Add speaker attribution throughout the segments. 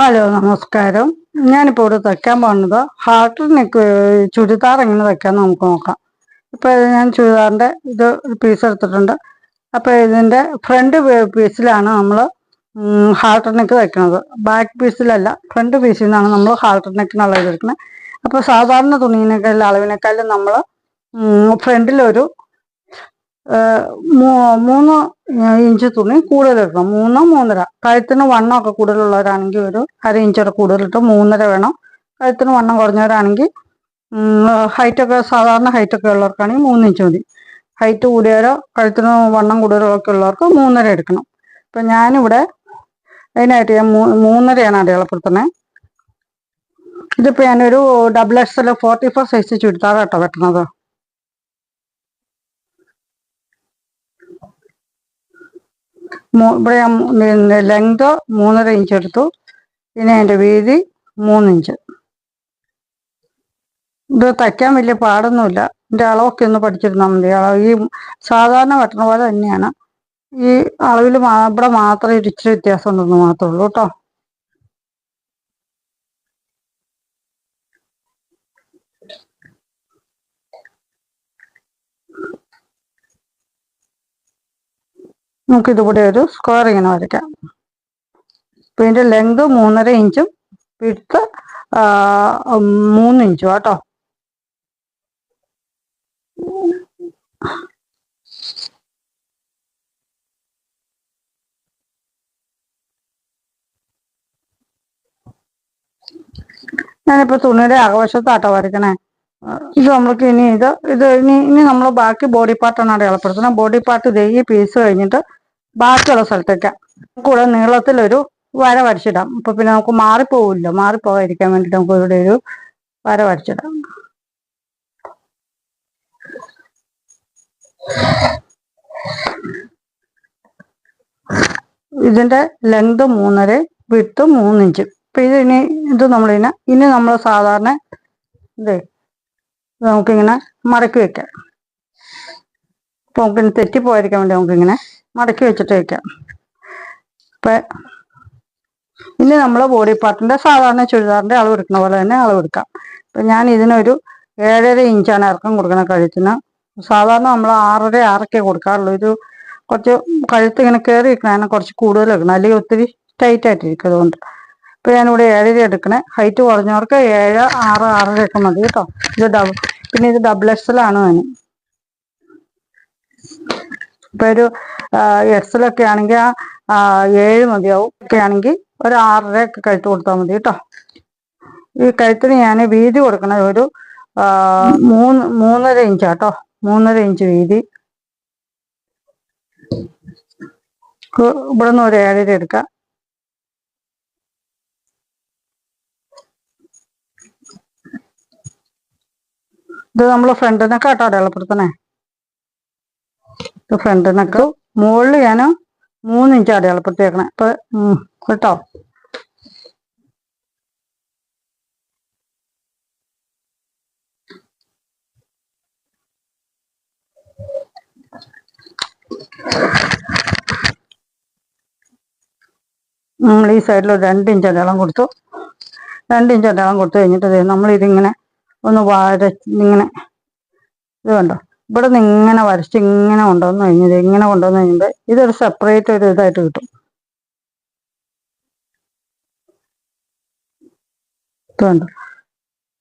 Speaker 1: Hello നമസ്കാരം. ഞാനിപ്പോൾ ഇവിടെ തയ്ക്കാൻ പോകുന്നത് ഹാർട്ട് നെക്ക് ചുരിദാർ എങ്ങനെ തയ്ക്കാൻ നമുക്ക് നോക്കാം. ഇപ്പൊ ഞാൻ ചുരിദാറിന്റെ ഇത് പീസ് എടുത്തിട്ടുണ്ട്. അപ്പോൾ ഇതിന്റെ ഫ്രണ്ട് പീസിലാണ് നമ്മൾ ഹാർട്ട് നെക്ക് തയ്ക്കുന്നത്. ബാക്ക് പീസിലല്ല ഫ്രണ്ട് പീസിൽ നിന്നാണ് നമ്മൾ ഹാർട്ട് നെക്കിനുള്ള ഇത് എടുക്കുന്നത്. അപ്പോൾ സാധാരണ തുണീനേക്കാളും അളവിനേക്കാളും നമ്മൾ ഫ്രണ്ടിലൊരു മൂന്ന് ഇഞ്ച് തുണി കൂടുതൽ എടുക്കണം മൂന്നോ മൂന്നര. കഴുത്തിന് വണ്ണമൊക്കെ കൂടുതലുള്ളവരാണെങ്കിൽ ഒരു അര ഇഞ്ചോടെ കൂടുതലിട്ട് മൂന്നര വേണം. കഴുത്തിന് വണ്ണം കുറഞ്ഞവരാണെങ്കിൽ ഹൈറ്റൊക്കെ സാധാരണ ഹൈറ്റൊക്കെ ഉള്ളവർക്കാണെങ്കിൽ മൂന്ന് ഇഞ്ച് മതി. ഹൈറ്റ് കൂടിയവരോ കഴുത്തിന് വണ്ണം കൂടുതലൊക്കെ ഉള്ളവർക്ക് മൂന്നര എടുക്കണം. ഇപ്പം ഞാനിവിടെ അതിനായിട്ട് ഞാൻ മൂന്നരയാണ് അടയാളപ്പെടുത്തുന്നത് ഇതിപ്പോൾ ഞാനൊരു double X L forty four size ചുരിദാറാട്ടോ വെട്ടണത് ഇവിടെ ഞാൻ ലെങ്ത് മൂന്നര ഇഞ്ച് എടുത്തു. പിന്നെ അതിന്റെ വീതി മൂന്നിഞ്ച് ഇത് തയ്ക്കാൻ വലിയ പാടൊന്നുമില്ല. ഇതിന്റെ അളവൊക്കെ ഒന്ന് പഠിച്ചിരുന്നാൽ മതി. അളവ് ഈ സാധാരണ വെട്ടണ പോലെ തന്നെയാണ്. ഈ അളവിൽ ഇവിടെ മാത്രം ഒരു ഇച്ചിരി വ്യത്യാസം ഉണ്ടെന്ന് മാത്രമേ ഉള്ളൂ കേട്ടോ. നമുക്ക് ഇതുകൂടെ ഒരു സ്ക്വയർ ഇങ്ങനെ വരയ്ക്കാം. ഇപ്പം ഇതിന്റെ ലെങ്ത് മൂന്നര ഇഞ്ചും വിഡ്ത്ത് മൂന്ന് ഇഞ്ചും കേട്ടോ ഞാനിപ്പോൾ തുണിയുടെ അകവശത്താട്ടോ വരയ്ക്കണേ. ഇത് നമ്മൾക്ക് ഇനി ഇത് ഇത് ഇനി ഇനി നമ്മൾ ബാക്കി ബോഡി പാർട്ടാണ് അടയാളപ്പെടുത്തുന്നത്. ബോഡി പാർട്ട് ഇത് ഈ പീസ് കഴിഞ്ഞിട്ട് ബാക്കിയുള്ള സ്ഥലത്തേക്ക് കൂടെ നീളത്തിലൊരു വര വരച്ചിടാം. അപ്പൊ പിന്നെ നമുക്ക് മാറിപ്പോവില്ല? മാറിപ്പോകാതിരിക്കാൻ വേണ്ടിട്ട് നമുക്ക് ഇവിടെ ഒരു വര വരച്ചിടാം. ഇതിന്റെ ലെങ്ത് മൂന്നര വിട്ട് മൂന്നിഞ്ച്. ഇപ്പൊ ഇത് ഇനി ഇത് നമ്മളിങ്ങനെ ഇനി നമ്മൾ സാധാരണ ഇതേ നമുക്കിങ്ങനെ മടക്കി വെക്കാം. അപ്പൊ നമുക്കിനി തെറ്റിപ്പോയിരിക്കാൻ വേണ്ടി നമുക്കിങ്ങനെ മടക്കി വെച്ചിട്ട് വെക്കാം. അപ്പൊ ഇനി നമ്മൾ ബോഡി പാർട്ടിന്റെ സാധാരണ ചുരിദാറിന്റെ അളവ് എടുക്കുന്ന പോലെ തന്നെ അളവ് എടുക്കാം. അപ്പൊ ഞാൻ ഇതിനൊരു ഏഴര ഇഞ്ചാണ് ഇറക്കം കൊടുക്കുന്നത് കഴുത്തിന്. സാധാരണ നമ്മൾ ആറര ആറൊക്കെ കൊടുക്കാറുള്ളൂ. ഇത് കുറച്ച് കഴുത്ത് ഇങ്ങനെ കയറി ഇരിക്കണം കുറച്ച് കൂടുതൽ എടുക്കണം അല്ലെങ്കിൽ ഒത്തിരി ടൈറ്റ് ആയിട്ടിരിക്കും അതുകൊണ്ട് ഇപ്പൊ ഞാനിവിടെ ഏഴര എടുക്കണേ. ഹൈറ്റ് കുറഞ്ഞവർക്ക് ഏഴ് ആറ് ആറര ഒക്കെ മതി കേട്ടോ. ഇത് ഡബിൾ പിന്നെ ഇത് ഡബിൾ എക്സൽ ആണ് അതിന് ഇപ്പൊ ഒരു എക്സൽ ഒക്കെ ആണെങ്കിൽ ആ ഏഴ് മതിയാവും. ഒക്കെ ആണെങ്കിൽ ഒരു ആറര ഒക്കെ കഴുത്ത് കൊടുത്താൽ മതി കേട്ടോ. ഈ കഴുത്തിന് ഞാൻ വീതി കൊടുക്കണത് ഒരു മൂന്ന് മൂന്നര ഇഞ്ച് കേട്ടോ മൂന്നര ഇഞ്ച് വീതി. ഇവിടെ നിന്ന് ഒരു ഏഴര എടുക്കാം. ഇത് നമ്മൾ ഫ്രണ്ടിനെ കേട്ടോ അടയാളപ്പെടുത്തണേ. ഇത് ഫ്രണ്ടിനൊക്കെ മുകളിൽ ഞാൻ മൂന്ന് ഇഞ്ച് അടയാളപ്പെടുത്തിയേക്കണേ. ഇപ്പൊ കേട്ടോ? നമ്മൾ ഈ സൈഡിൽ രണ്ട് ഇഞ്ച് അടയാളം കൊടുത്തു. രണ്ട് ഇഞ്ച് അടയാളം കൊടുത്തു കഴിഞ്ഞിട്ട് നമ്മൾ ഇതിങ്ങനെ ഒന്ന് വരച്ച് ഇങ്ങനെ ഇത് കണ്ടോ? ഇവിടെ നിന്ന് ഇങ്ങനെ വരച്ച് ഇങ്ങനെ കൊണ്ടുവന്ന് കഴിഞ്ഞത് ഇങ്ങനെ കൊണ്ടുവന്ന് കഴിയുമ്പോൾ ഇതൊരു സെപ്പറേറ്റ് ഒരു ഇതായിട്ട് കിട്ടും.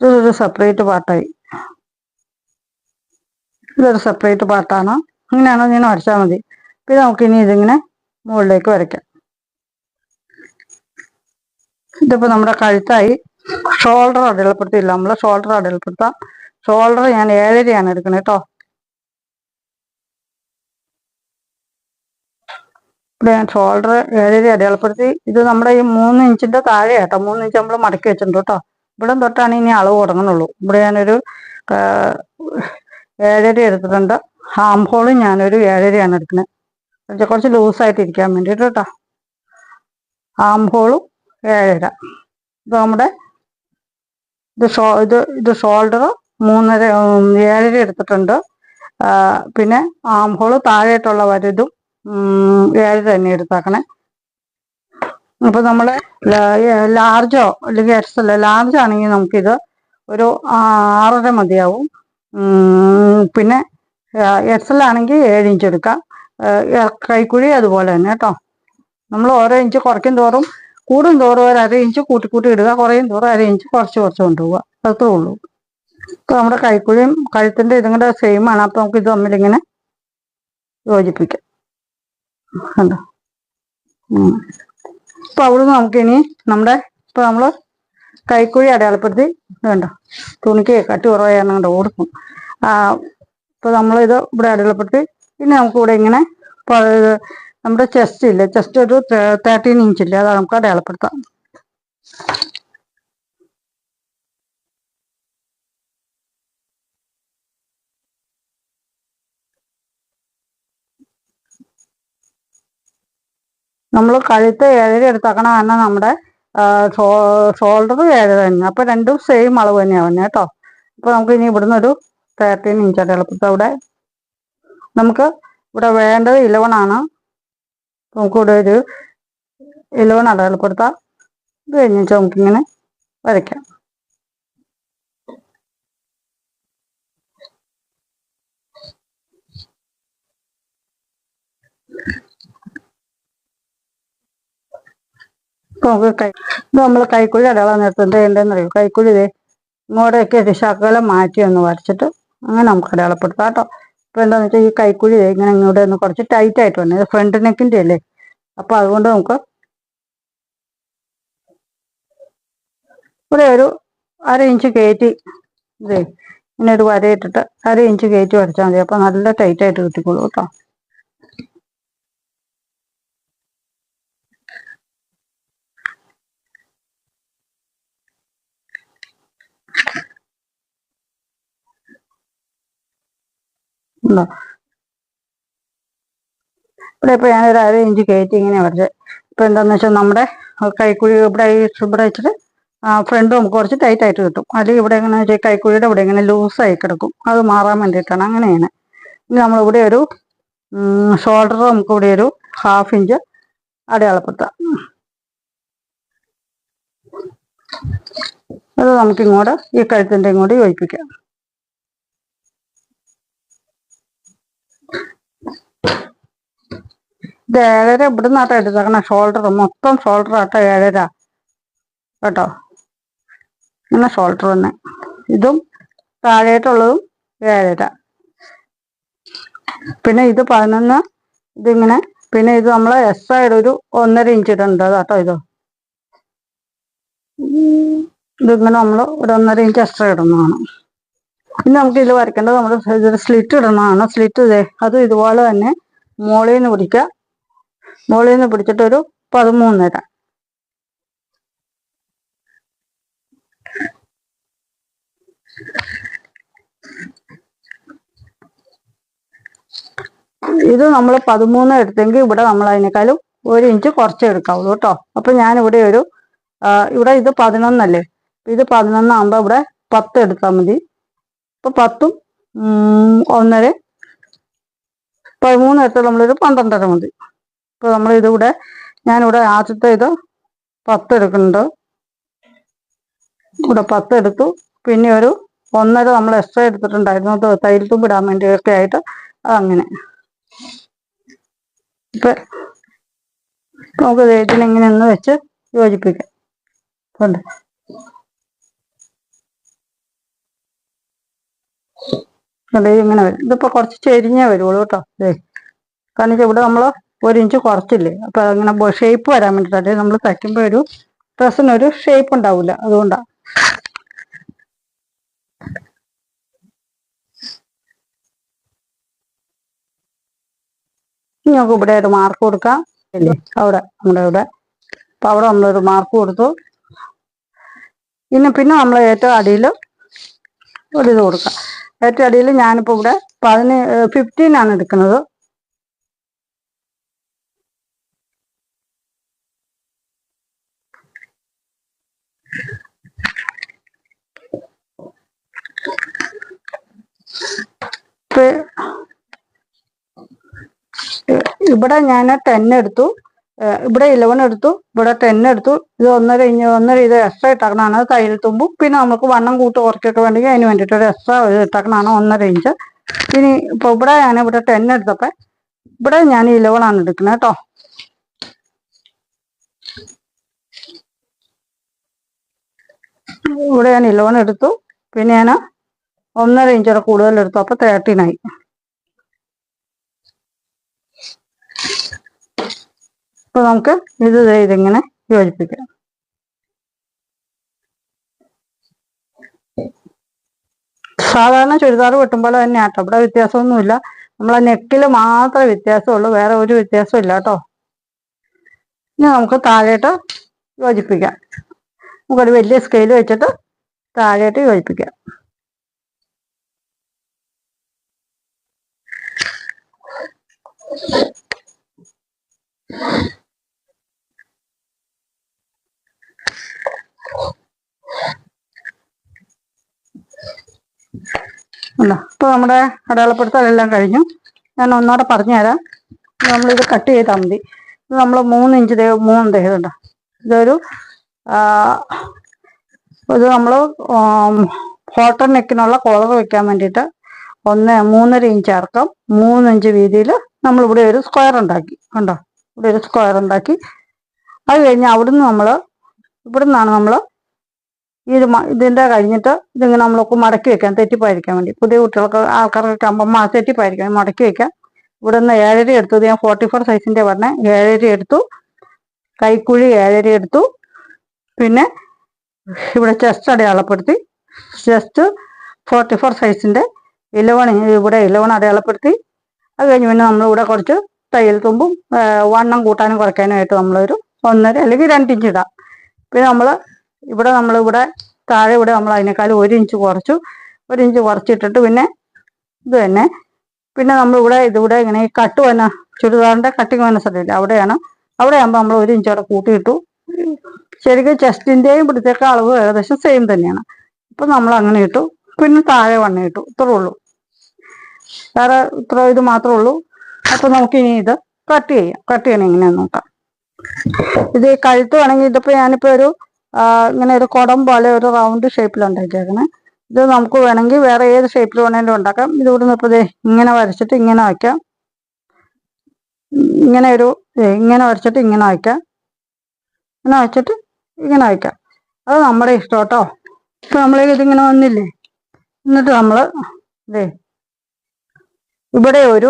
Speaker 1: ഇതൊരു സെപ്പറേറ്റ് പാർട്ടായി ഇതൊരു സെപ്പറേറ്റ് പാർട്ടാണ് ഇങ്ങനെയാണോ ഇങ്ങനെ വരച്ചാൽ മതി. പിന്നെ നമുക്കിനി ഇതിങ്ങനെ മുകളിലേക്ക് വരയ്ക്കാം. ഇതിപ്പോ നമ്മുടെ കഴുത്തായി ഷോൾഡർ അടയാളപ്പെടുത്തിയില്ല. നമ്മൾ ഷോൾഡർ അടയാളപ്പെടുത്താം. ഷോൾഡർ ഞാൻ ഏഴരയാണ് എടുക്കണേ കേട്ടോ ഇവിടെ ഞാൻ ഷോൾഡർ ഏഴര അടയാളപ്പെടുത്തി. ഇത് നമ്മുടെ ഈ മൂന്ന് ഇഞ്ചിന്റെ താഴെ കേട്ടോ മൂന്ന് ഇഞ്ച് നമ്മൾ മടക്കി വെച്ചിട്ടുണ്ട് കേട്ടോ. ഇവിടെ തൊട്ടാണ് ഇനി അളവ് തുടങ്ങുന്നുള്ളൂ. ഇവിടെ ഞാനൊരു ഏഴരി എടുത്തിട്ടുണ്ട്. ഹാം ഹോളും ഞാനൊരു ഏഴരയാണ് എടുക്കുന്നത്. കുറച്ച് ലൂസായിട്ട് ഇരിക്കാൻ വേണ്ടിയിട്ട് കേട്ടോ. ഹാം ഹോളും ഏഴര. ഇത് നമ്മുടെ ഇത് ഷോ ഇത് ഇത് ഷോൾഡർ മൂന്നര ഏഴര എടുത്തിട്ടുണ്ട്. പിന്നെ ആം ഹോൾ താഴെയായിട്ടുള്ള വലുതും ഉം, ഏഴര തന്നെ എടുത്താക്കണേ. അപ്പൊ നമ്മൾ ലാർജോ അല്ലെങ്കിൽ എക്സ് അല്ല ലാർജ് ആണെങ്കിൽ നമുക്കിത് ഒരു ആറര മതിയാവും. പിന്നെ എക്സ് ആണെങ്കിൽ ഏഴ് ഇഞ്ച് എടുക്കാം. കൈക്കുഴി അതുപോലെ തന്നെ കേട്ടോ. നമ്മൾ ഓരോ ഇഞ്ച് കുറയ്ക്കും തോറും കൂടും തോറും ഒരു അര ഇഞ്ച് കൂട്ടി കൂട്ടി ഇടുക. കുറയും തോറും അര ഇഞ്ച് കുറച്ച് കുറച്ച് കൊണ്ടുപോവുക അത്രേ ഉള്ളൂ. ഇപ്പൊ നമ്മുടെ കൈക്കുഴിയും കഴുത്തിന്റെ ഇതും കൂടെ സെയിം ആണ്. അപ്പൊ നമുക്ക് ഇത് തമ്മിലിങ്ങനെ യോജിപ്പിക്കാം. കണ്ടോ. അപ്പൊ അവിടുന്ന് നമുക്കിനി നമ്മുടെ ഇപ്പൊ നമ്മൾ കൈക്കുഴി അടയാളപ്പെടുത്തി വേണ്ട തുണിക്ക് കട്ടി കുറവായാണ് കണ്ടോ? കൊടുക്കും ആ ഇപ്പൊ നമ്മളിത് ഇവിടെ അടയാളപ്പെടുത്തി. പിന്നെ നമുക്ക് ഇവിടെ ഇങ്ങനെ നമ്മുടെ ചെസ്റ്റ് ഇല്ലേ? ചെസ്റ്റ് ഒരു തേർട്ടീൻ ഇഞ്ച് ഇല്ലേ? അത് നമുക്ക് അടയാളപ്പെടുത്താം. നമ്മൾ കഴുത്ത് ഏഴര എടുത്താക്കണം കാരണം നമ്മുടെ ഷോൾഡർ ഏഴര തന്നെ. അപ്പൊ രണ്ടും സെയിം അളവ് തന്നെയാവുന്നത് കേട്ടോ. അപ്പൊ നമുക്ക് ഇനി ഇവിടുന്ന് ഒരു തേർട്ടീൻ ഇഞ്ച് എളുപ്പത്തിൽ അവിടെ നമുക്ക് ഇവിടെ വേണ്ടത് ഇലവൺ ആണ്. നമുക്ക് ഇവിടെ ഒരു ഇലവൺ അടയാളപ്പെടുത്താം. ഇത് കഴിഞ്ഞിട്ട് നമുക്കിങ്ങനെ വരയ്ക്കാം. നമുക്ക് കൈ ഇത് നമ്മൾ കൈക്കുഴി അടയാളം നിർത്തുന്നത് എന്തെന്ന് അറിയോ കൈക്കുഴി ഇതേ ഇങ്ങോട്ടേക്ക് ഒരു മാറ്റി ഒന്ന് വരച്ചിട്ട് അങ്ങനെ നമുക്ക് അടയാളപ്പെടുത്താം കേട്ടോ. ഇപ്പൊ എന്താന്ന് വെച്ചാൽ ഈ കൈക്കുഴി ഇങ്ങനെ ഇങ്ങോട്ട് ഒന്ന് കുറച്ച് ടൈറ്റ് ആയിട്ട് വന്നു ഫ്രണ്ട് നെക്കിന്റെ അല്ലേ? അപ്പൊ അതുകൊണ്ട് നമുക്ക് ഇവിടെ ഒരു അര ഇഞ്ച് കയറ്റി ഇതേ ഇങ്ങനെ ഒരു വരയിട്ടിട്ട് അര ഇഞ്ച് കയറ്റി വരച്ചാൽ മതി. അപ്പൊ നല്ല ടൈറ്റ് ആയിട്ട് കിട്ടിക്കോളൂ കേട്ടോ. ഇവിടെ ഇപ്പോൾ ഞാനൊരു അര ഇഞ്ച് കയറ്റി ഇങ്ങനെ വരച്ചത് ഇപ്പോൾ എന്താണെന്ന് വെച്ചാൽ നമ്മുടെ കൈക്കുഴി ഇവിടെ ഈ ഇവിടെ വെച്ചിട്ട് ഫ്രണ്ട് നമുക്ക് കുറച്ച് ടൈറ്റായിട്ട് കിട്ടും. അല്ലെങ്കിൽ ഇവിടെ എങ്ങനെ വെച്ചാൽ കൈക്കുഴിയുടെ ഇവിടെ ഇങ്ങനെ ലൂസായി കിടക്കും. അത് മാറാൻ വേണ്ടിയിട്ടാണ് അങ്ങനെയാണ്. ഇനി നമ്മളിവിടെ ഒരു ഷോൾഡർ നമുക്ക് ഇവിടെ ഒരു ഹാഫ് ഇഞ്ച് അടയാളപ്പെടുത്താം. അത് നമുക്ക് ഇങ്ങോട്ട് ഈ കഴുത്തിന്റെ ഇങ്ങോട്ട് യോജിപ്പിക്കാം. ഇത് ഏഴര ഇവിടുന്ന് ആട്ടോ എടുത്തേക്കണ. ഷോൾഡർ മൊത്തം ഷോൾഡർ ആട്ടോ ഏഴര. കേട്ടോ? ഇങ്ങനെ ഷോൾഡർ തന്നെ. ഇതും താഴെയായിട്ടുള്ളതും ഏഴര. പിന്നെ ഇത് പതിനൊന്ന് ഇതിങ്ങനെ. പിന്നെ ഇത് നമ്മൾ എസ് സൈഡ് ഒരു ഒന്നര ഇഞ്ച് ഇടേണ്ടത് കേട്ടോ ഇത്. ഇതിങ്ങനെ നമ്മൾ ഒരു ഒന്നര ഇഞ്ച് എക്സ്ട്രാ ഇടുന്നതാണ്. പിന്നെ നമുക്ക് ഇതിൽ വരയ്ക്കേണ്ടത് നമ്മൾ ഇതിൽ സ്ലിറ്റ് ഇടുന്നതാണ് സ്ലിറ്റ് ഇതേ അതും ഇതുപോലെ തന്നെ മുകളിൽ നിന്ന് പിടിക്കുക. മോളിൽ നിന്ന് പിടിച്ചിട്ട് ഒരു പതിമൂന്നര. ഇത് നമ്മൾ പതിമൂന്ന് എടുത്തെങ്കിൽ ഇവിടെ നമ്മൾ അതിനേക്കാളും ഒരു ഇഞ്ച് കുറച്ച് എടുക്കാവുള്ളൂ കേട്ടോ. അപ്പൊ ഞാൻ ഇവിടെ ഒരു ഇവിടെ ഇത് പതിനൊന്നല്ലേ? ഇത് പതിനൊന്നാകുമ്പോ ഇവിടെ പത്ത് എടുത്താൽ മതി. ഇപ്പൊ പത്തും ഒന്നര പതിമൂന്ന് എടുത്താൽ നമ്മളൊരു പന്ത്രണ്ടര മതി. ഇപ്പൊ നമ്മൾ ഇതിവിടെ ഞാനിവിടെ ആദ്യത്തെ ഇത് പത്ത് എടുക്കുന്നുണ്ട്. ഇവിടെ പത്ത് എടുത്തു. പിന്നെ ഒരു ഒന്നര നമ്മൾ എക്സ്ട്രാ എടുത്തിട്ടുണ്ടായിരുന്നു. അത് തൈൽ തുമ്പിടാൻ വേണ്ടിയൊക്കെ ആയിട്ട് അങ്ങനെ ഇപ്പൊ നമുക്ക് ദേ ഇതിനെ ഇങ്ങനെ ഒന്ന് വെച്ച് യോജിപ്പിക്കാം. കണ്ടോ? ഇങ്ങനെ വരും. ഇതിപ്പോ കുറച്ച് ചെരിഞ്ഞേ വരുള്ളൂ കേട്ടോ. കാരണം ഇവിടെ നമ്മൾ ഒരു ഇഞ്ച് കുറച്ചില്ലേ? അപ്പൊ അങ്ങനെ ഷേപ്പ് വരാൻ വേണ്ടിട്ടല്ലേ നമ്മൾ തയ്ക്കുമ്പോൾ ഒരു ഡ്രസ്സിനൊരു ഷേപ്പ് ഉണ്ടാവില്ല അതുകൊണ്ടാ. ഞങ്ങൾക്ക് ഇവിടെ ഒരു മാർക്ക് കൊടുക്കാം. ഇല്ലേ അവിടെ നമ്മുടെ ഇവിടെ. അപ്പൊ അവിടെ നമ്മളൊരു മാർക്ക് കൊടുത്തു. ഇനി പിന്നെ നമ്മൾ ഏറ്റവും അടിയിൽ ഒരു ഇത് കൊടുക്കാം. ഏറ്റവും അടിയിൽ ഞാനിപ്പോൾ ഇവിടെ പതിന ഫിഫ്റ്റീൻ ആണ് എടുക്കുന്നത്. ഇപ്പൊ ഇവിടെ ഞാൻ ടെൻ എടുത്തു. ഇവിടെ ഇലവൻ എടുത്തു. ഇവിടെ ടെൻ എടുത്തു. ഇത് ഒന്നര ഇഞ്ഞ് ഒന്നര ഇത് എക്സ്ട്രാ ഇട്ടാക്കണതാണ് അത് തയ്യൽ തുമ്പും. പിന്നെ നമുക്ക് വണ്ണം കൂട്ട് കുറയ്ക്കൊക്കെ വേണമെങ്കിൽ അതിന് വേണ്ടിയിട്ട് ഒരു എക്സ്ട്രാ ഇട്ടാക്കണതാണ് ഒന്നര ഇഞ്ച്. ഇനി ഇപ്പോൾ ഇവിടെ ഞാൻ ഇവിടെ ടെൻ എടുത്തപ്പോൾ ഇവിടെ ഞാൻ ഇലവൻ ആണ് എടുക്കുന്നത് കേട്ടോ ഇവിടെ ഞാൻ ഇലവൺ എടുത്തു. പിന്നെ ഞാൻ ഒന്നര ഇഞ്ചോടെ കൂടുതൽ എടുത്തു അപ്പോൾ തേർട്ടീനായി അപ്പൊ നമുക്ക് ഇത് ഇതിങ്ങനെ യോജിപ്പിക്കാം. സാധാരണ ചുരിദാർ വെട്ടുമ്പോൾ തന്നെ ആട്ടോ വ്യത്യാസമൊന്നുമില്ല. നമ്മളെ നെക്കിൽ മാത്രമേ വ്യത്യാസമുള്ളൂ. വേറെ ഒരു വ്യത്യാസവും ഇല്ല കേട്ടോ. ഇനി നമുക്ക് താഴേട്ട് യോജിപ്പിക്കാം. നമുക്കൊരു വലിയ സ്കെയിൽ വെച്ചിട്ട് താഴേട്ട് യോജിപ്പിക്കാം. അല്ല ഇപ്പൊ നമ്മുടെ അടയാളപ്പെടുത്തലെല്ലാം കഴിഞ്ഞു. ഞാൻ ഒന്നോടെ പറഞ്ഞുതരാം. നമ്മളിത് കട്ട് ചെയ്താൽ മതി. ഇത് നമ്മൾ മൂന്ന് ഇഞ്ച് ദേ മൂന്ന് ദേഹമുണ്ട് ഇതൊരു ഇത് നമ്മൾ ഹോട്ടൽ നെക്കിനുള്ള കോളർ വെക്കാൻ വേണ്ടിയിട്ട് ഒന്ന് മൂന്നര ഇഞ്ച് ഇറക്കം മൂന്നിഞ്ച് വീതിയിൽ നമ്മളിവിടെ ഒരു സ്ക്വയർ ഉണ്ടാക്കി കണ്ടോ? ഇവിടെ ഒരു സ്ക്വയർ ഉണ്ടാക്കി. അത് കഴിഞ്ഞ് അവിടുന്ന് നമ്മൾ ഇവിടെ നിന്നാണ് നമ്മൾ ഈ ഇതിന്റെ കഴിഞ്ഞിട്ട് ഇതിങ്ങനെ നമ്മളൊക്കെ മടക്കി വെക്കാം തെറ്റിപ്പായിരിക്കാൻ വേണ്ടി. പുതിയ കുട്ടികൾക്ക് ആൾക്കാർക്ക് മാസം തെറ്റിപ്പായിരിക്കാൻ മടക്കി വെക്കാം ഇവിടെ നിന്ന് ഏഴര എടുത്തത് ഞാൻ ഫോർട്ടി ഫോർ സൈസിന്റെ പറഞ്ഞ. ഏഴര എടുത്തു. കൈക്കുഴി ഏഴര എടുത്തു. പിന്നെ ഇവിടെ ചെസ്റ്റ് അടയാളപ്പെടുത്തി. ചെസ്റ്റ് ഫോർട്ടി ഫോർ സൈസിന്റെ ഇലവൺ ഇവിടെ ഇലവൺ അടയാളപ്പെടുത്തി. അത് കഴിഞ്ഞ് പിന്നെ നമ്മളിവിടെ കുറച്ച് തയ്യൽ തുമ്പും വണ്ണം കൂട്ടാനും കുറയ്ക്കാനുമായിട്ട് നമ്മളൊരു ഒന്നര അല്ലെങ്കിൽ രണ്ട് ഇടാം. പിന്നെ നമ്മൾ ഇവിടെ നമ്മളിവിടെ താഴെ ഇവിടെ നമ്മൾ അതിനേക്കാൾ ഒരു ഇഞ്ച് കുറച്ചു ഒരു ഇഞ്ച് കുറച്ചിട്ടിട്ട് പിന്നെ ഇത് തന്നെ. പിന്നെ നമ്മളിവിടെ ഇതിവിടെ ഇങ്ങനെ ഈ കട്ട് വന്ന ചുരിദാറിന്റെ കട്ടിങ് വന്ന സ്ഥലമില്ല അവിടെയാണ്. അവിടെ ആകുമ്പോൾ നമ്മൾ ഒരു ഇഞ്ച് അവിടെ കൂട്ടിയിട്ടു. ശരിക്കും ചെസ്റ്റിന്റെയും ഇവിടുത്തേക്ക് അളവ് ഏകദേശം സെയിം തന്നെയാണ്. ഇപ്പം നമ്മൾ അങ്ങനെ ഇട്ടു. പിന്നെ താഴെ വണ്ണം ഇട്ടു. ഇത്രേ ഉള്ളൂ. വേറെ ഇത്ര ഇത് മാത്രമേ ഉള്ളൂ. അപ്പൊ നമുക്ക് ഇനി ഇത് കട്ട് ചെയ്യാം. കട്ട് ചെയ്യണം ഇങ്ങനെ നോക്കാം ഇത് കഴുത്ത് വേണമെങ്കിൽ ഇതിപ്പോ ഞാനിപ്പോ ഒരു ഇങ്ങനെ ഒരു കുടം പോലെ ഒരു റൗണ്ട് ഷേപ്പിൽ ഉണ്ടാക്കിയേക്കണേ. ഇത് നമുക്ക് വേണമെങ്കിൽ വേറെ ഏത് ഷേപ്പിൽ വേണമെങ്കിലും ഉണ്ടാക്കാം. ഇത് ഇപ്പോ ദേ ഇങ്ങനെ വരച്ചിട്ട് ഇങ്ങനെ വയ്ക്കാം. ഇങ്ങനെ ഒരു ഇങ്ങനെ വരച്ചിട്ട് ഇങ്ങനെ വയ്ക്കാം. ഇങ്ങനെ വെച്ചിട്ട് ഇങ്ങനെ വയ്ക്കാം. അത് നമ്മുടെ ഇഷ്ടം കേട്ടോ ഇപ്പൊ നമ്മളേക്ക് ഇതിങ്ങനെ വന്നില്ലേ? എന്നിട്ട് നമ്മൾ ദേ ഇവിടെ ഒരു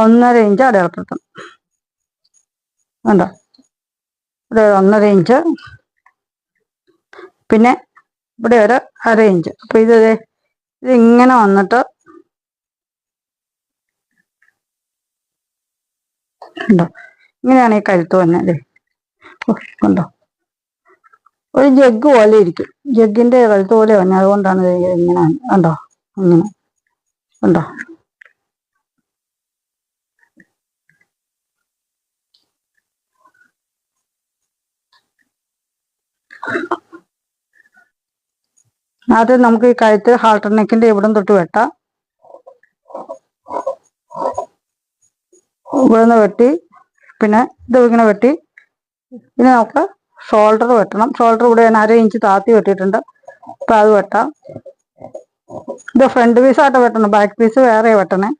Speaker 1: ഒന്നര ഇഞ്ച് അടയാളപ്പെടുത്തണം. കണ്ടോ? ഇവിടെ ഒന്നര ഇഞ്ച് പിന്നെ ഇവിടെ ഒരു അര ഇഞ്ച് അപ്പൊ ഇത് ഇതിങ്ങനെ വന്നിട്ട് കണ്ടോ? ഇങ്ങനെയാണ് ഈ കരുത്ത് വന്നത് കണ്ടോ? ഒരു ജഗ് പോലെ ഇരിക്കും. ജഗ്ഗിന്റെ കഴുത്ത് പോലെ വന്നെ അതുകൊണ്ടാണ് ഇങ്ങനെ കണ്ടോ? ഇങ്ങനെ കണ്ടോ ആദ്യം നമുക്ക് ഈ കഴുത്ത് ഹാൾട്ടർ നെക്കിന്റെ ഇവിടം തൊട്ട് വെട്ടാം. ഇവിടുന്ന് വെട്ടി പിന്നെ ഇത് ഇങ്ങനെ വെട്ടി. ഇനി നമുക്ക് ഷോൾഡർ വെട്ടണം. ഷോൾഡർ ഇവിടെ ഞാൻ അര ഇഞ്ച് താത്തി വെട്ടിയിട്ടുണ്ട്. അപ്പൊ അത് വെട്ടാം. ഇത് ഫ്രണ്ട് പീസ് ആട്ടോ വെട്ടണം ബാക്ക് പീസ് വേറെ വെട്ടണേ.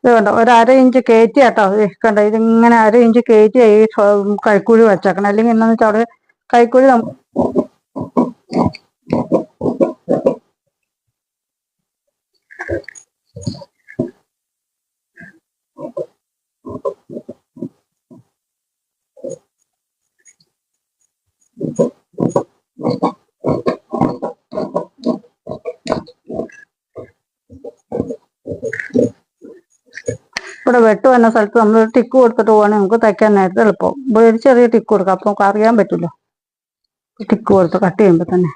Speaker 1: ഇത് കണ്ടോ ഒരു അര ഇഞ്ച് കയറ്റി ആട്ടോ. കണ്ടോ ഇതിങ്ങനെ അര ഇഞ്ച് കയറ്റി ഈ കൈക്കുഴി വെച്ചേക്കണം. അല്ലെങ്കിൽ എന്താണെന്ന് വെച്ചാൽ അവിടെ കൈക്കുഴി ഇവിടെ വെട്ട് വന്ന സ്ഥലത്ത് നമ്മൾ ടിക്ക് കൊടുത്തിട്ട് പോകണമെങ്കിൽ നമുക്ക് തയ്ക്കാൻ നേരത്തെ എളുപ്പം. ഇവിടെ ഒരു ചെറിയ ടിക്ക് കൊടുക്കാം. അപ്പൊ നമുക്ക് അറിയാൻ പറ്റുമല്ലോ ടിക്ക് കൊടുത്ത് കട്ട് ചെയ്യുമ്പോ തന്നെ.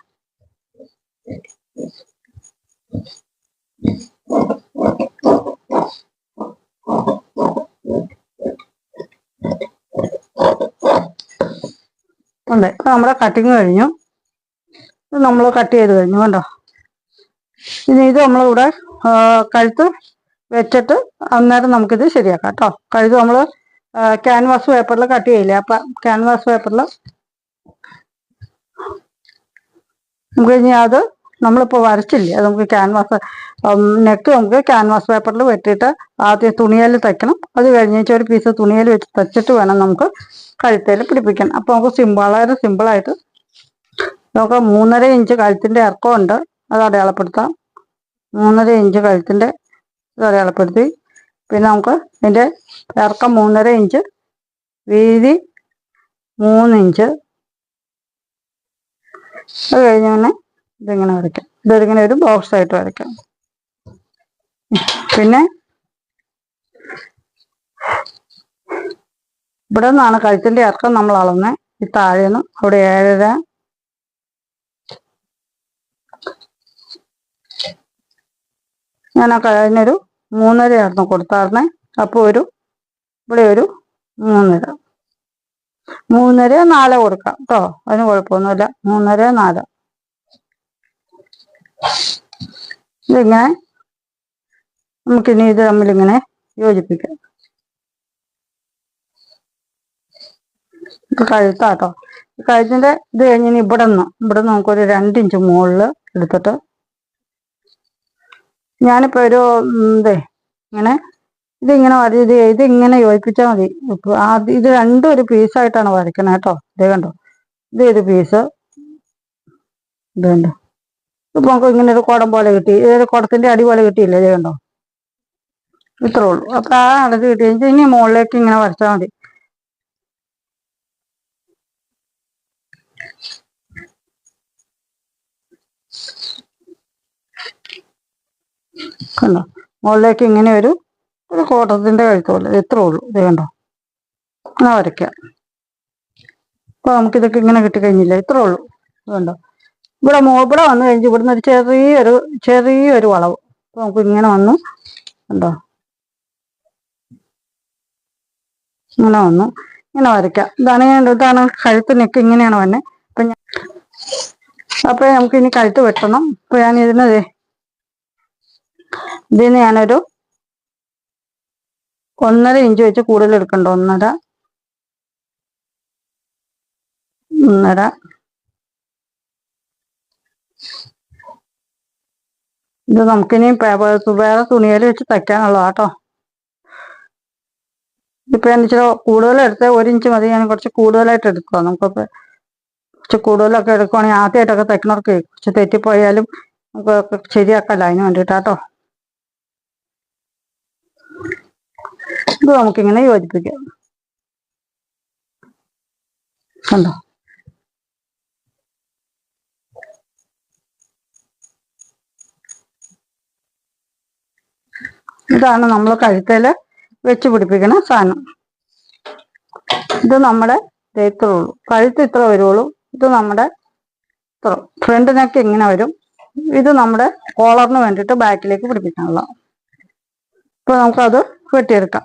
Speaker 1: അതെ നമ്മുടെ കട്ടിങ് കഴിഞ്ഞു. നമ്മൾ കട്ട് ചെയ്ത് കഴിഞ്ഞു കണ്ടോ? ഇനി ഇത് നമ്മളിവിടെ കഴുത്ത് വെച്ചിട്ട് അന്നേരം നമുക്കിത് ശരിയാക്കാം കേട്ടോ. കഴുത്ത് നമ്മൾ ക്യാൻവാസ് പേപ്പറിൽ കട്ട് ചെയ്യില്ലേ? അപ്പൊ ക്യാൻവാസ് പേപ്പറിൽ നമുക്ക് ഇനി അത് നമ്മളിപ്പോൾ വരച്ചില്ലേ? അത് നമുക്ക് ക്യാൻവാസ് നെക്ക് നമുക്ക് ക്യാൻവാസ് പേപ്പറിൽ വെട്ടിയിട്ട് ആദ്യം തുണിയിൽ തയ്ക്കണം. അത് കഴിഞ്ഞിട്ട് ഒരു പീസ് തുണിയിൽ വെച്ച് തച്ചിട്ട് വേണം നമുക്ക് കഴുത്തേൽ പിടിപ്പിക്കണം അപ്പോൾ നമുക്ക് സിമ്പിൾ വളരെ സിമ്പിളായിട്ട് നമുക്ക് മൂന്നര ഇഞ്ച് കഴുത്തിന്റെ ഇറക്കമുണ്ട്. അത് അടയാളപ്പെടുത്താം. മൂന്നര ഇഞ്ച് കഴുത്തിന്റെ ഇത് അടയാളപ്പെടുത്തി പിന്നെ നമുക്ക് ഇതിന്റെ ഇറക്കം മൂന്നര ഇഞ്ച് വീതി മൂന്നിഞ്ച് അത് കഴിഞ്ഞ് പിന്നെ ഇതിങ്ങനെ വരയ്ക്കാം. ഇതിങ്ങനെ ഒരു ബോക്സ് ആയിട്ട് വരയ്ക്കാം. പിന്നെ ഇവിടെ നിന്നാണ് കഴുത്തിന്റെ ഇറക്കം നമ്മൾ അളന്നത് ഈ താഴേന്ന് അവിടെ ഏഴര ഞാൻ ആ കഴിഞ്ഞൊരു മൂന്നരയായിരുന്നു കൊടുത്തായിരുന്നേ. അപ്പോൾ ഒരു ഇവിടെ ഒരു മൂന്നര. മൂന്നര നാല് കൊടുക്കാം കേട്ടോ അതിന് കുഴപ്പമൊന്നുമില്ല. മൂന്നര നാല്. ഇതിങ്ങനെ നമുക്കിനി ഇത് തമ്മിലിങ്ങനെ യോജിപ്പിക്കാം. കഴുത്താട്ടോ. കഴുത്തിന്റെ ഇത് കഴിഞ്ഞ് ഇനി ഇവിടെ നിന്ന് ഇവിടെ നിന്ന് നമുക്കൊരു രണ്ടിഞ്ച് മുകളിൽ എടുത്തിട്ട് ഞാനിപ്പോ ഒരു ഇതേ ഇങ്ങനെ ഇതിങ്ങനെ ഇത് ഇതിങ്ങനെ യോജിപ്പിച്ചാൽ മതി. ഇത് രണ്ടും ഒരു പീസായിട്ടാണ് വരയ്ക്കണേ കേട്ടോ. ഇതേ കണ്ടോ? ഇത് ഒരു പീസ് ഇത് കണ്ടോ? ഇപ്പൊ നമുക്ക് ഇങ്ങനെ ഒരു കുടം പോലെ കിട്ടി. ഇതൊരു കുടത്തിന്റെ അടി പോലെ കിട്ടിയില്ലേ? ഇത് കണ്ടോ? ഇത്രേ ഉള്ളൂ. അപ്പൊ ആ അളവ് കിട്ടി ഇനി മുകളിലേക്ക് ഇങ്ങനെ വരച്ചാൽ മതി. കണ്ടോ? മുകളിലേക്ക് ഇങ്ങനെ ഒരു ഒരു കോട്ടത്തിന്റെ കഴുത്ത് ഇത്ര ഉള്ളൂ. ഇത് കണ്ടോ? അങ്ങനെ വരയ്ക്കാം. അപ്പൊ നമുക്കിതൊക്കെ ഇങ്ങനെ കിട്ടിക്കഴിഞ്ഞില്ല? ഇത്രേ ഉള്ളൂ. കണ്ടോ? ഇവിടെ ഇവിടെ വന്നു കഴിഞ്ഞ് ഇവിടുന്ന് ഒരു ചെറിയൊരു ചെറിയൊരു വളവ്. അപ്പൊ നമുക്ക് ഇങ്ങനെ വന്നു. കണ്ടോ? ഇങ്ങനെ വന്നു. ഇങ്ങനെ വരയ്ക്കാം. ഇതാണ് ഞാൻ ഇതാണ് കഴുത്ത് നെക്ക് ഇങ്ങനെയാണ് വന്നെ. അപ്പൊ ഞാൻ അപ്പൊ നമുക്ക് ഇനി കഴുത്ത് വെട്ടണം. അപ്പൊ ഞാൻ ഇതിന് ഇതിന് ഞാനൊരു ഒന്നര ഇഞ്ച് വെച്ച് കൂടുതൽ എടുക്കണ്ട. ഒന്നര ഒന്നര. ഇത് നമുക്കിനി വേറെ തുണിയിൽ വെച്ച് തയ്ക്കാനുള്ള കേട്ടോ. ഇപ്പൊ ഇച്ചിരി കൂടുതൽ എടുത്ത ഒരു ഇഞ്ച് മതി. ഞാൻ കുറച്ച് കൂടുതലായിട്ട് എടുക്കുക നമുക്കിപ്പോ കുറച്ച് കൂടുതലൊക്കെ എടുക്കുവാണെങ്കിൽ ആദ്യമായിട്ടൊക്കെ തയ്ക്കണവർക്ക് കുറച്ച് തെറ്റിപ്പോയാലും നമുക്ക് ശരിയാക്കല്ല. അതിന് വേണ്ടിയിട്ടാട്ടോ. ഇത് നമുക്കിങ്ങനെ യോജിപ്പിക്കാം. കണ്ടോ? ഇതാണ് നമ്മൾ കഴുത്തിൽ വെച്ച് പിടിപ്പിക്കുന്ന സാധനം. ഇത് നമ്മുടെ ഇത്രേ ഉള്ളൂ. കഴുത്ത് ഇത്ര വരുള്ളൂ ഇത് നമ്മുടെ ഇത്ര ഫ്രണ്ട് നെക്ക് ഇങ്ങനെ വരും. ഇത് നമ്മുടെ കോളറിന് വേണ്ടിയിട്ട് ബാക്കിലേക്ക് പിടിപ്പിക്കാനുള്ള ഇപ്പൊ നമുക്കത് വെട്ടിയെടുക്കാം.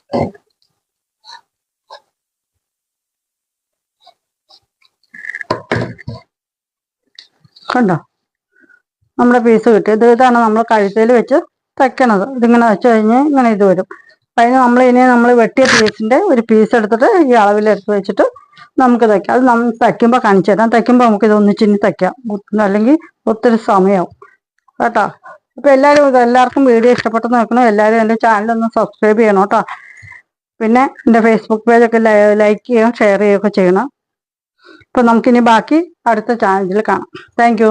Speaker 1: കണ്ടോ? നമ്മുടെ പീസ് കിട്ടി. ഇത് ഇതാണ് നമ്മൾ കഴുത്തിൽ വെച്ച് തയ്ക്കണത് ഇതിങ്ങനെ വെച്ച് കഴിഞ്ഞ് ഇങ്ങനെ ഇത് വരും. അതിന് നമ്മൾ ഇനി നമ്മൾ വെട്ടിയ പീസിന്റെ ഒരു പീസ് എടുത്തിട്ട് ഈ അളവിൽ എടുത്ത് വെച്ചിട്ട് നമുക്ക് തയ്ക്കാം. അത് നമ്മൾ തയ്ക്കുമ്പോൾ കാണിച്ചു തരാം. തയ്ക്കുമ്പോൾ നമുക്ക് ഇത് ഒന്നിച്ചിനി തയ്ക്കാം. അല്ലെങ്കിൽ ഒത്തിരി സമയമാവും കേട്ടോ? അപ്പൊ എല്ലാവരും ഇത് എല്ലാവർക്കും വീഡിയോ ഇഷ്ടപ്പെട്ടെന്ന് നോക്കണം എല്ലാവരും എന്റെ ചാനൽ ഒന്ന് സബ്സ്ക്രൈബ് ചെയ്യണം കേട്ടോ. പിന്നെ എന്റെ ഫേസ്ബുക്ക് പേജൊക്കെ ലൈക്ക് ചെയ്യുക ഷെയർ ചെയ്യുകയൊക്കെ ചെയ്യണം. അപ്പൊ നമുക്കിനി ബാക്കി അടുത്ത ചാനലിൽ കാണാം. താങ്ക്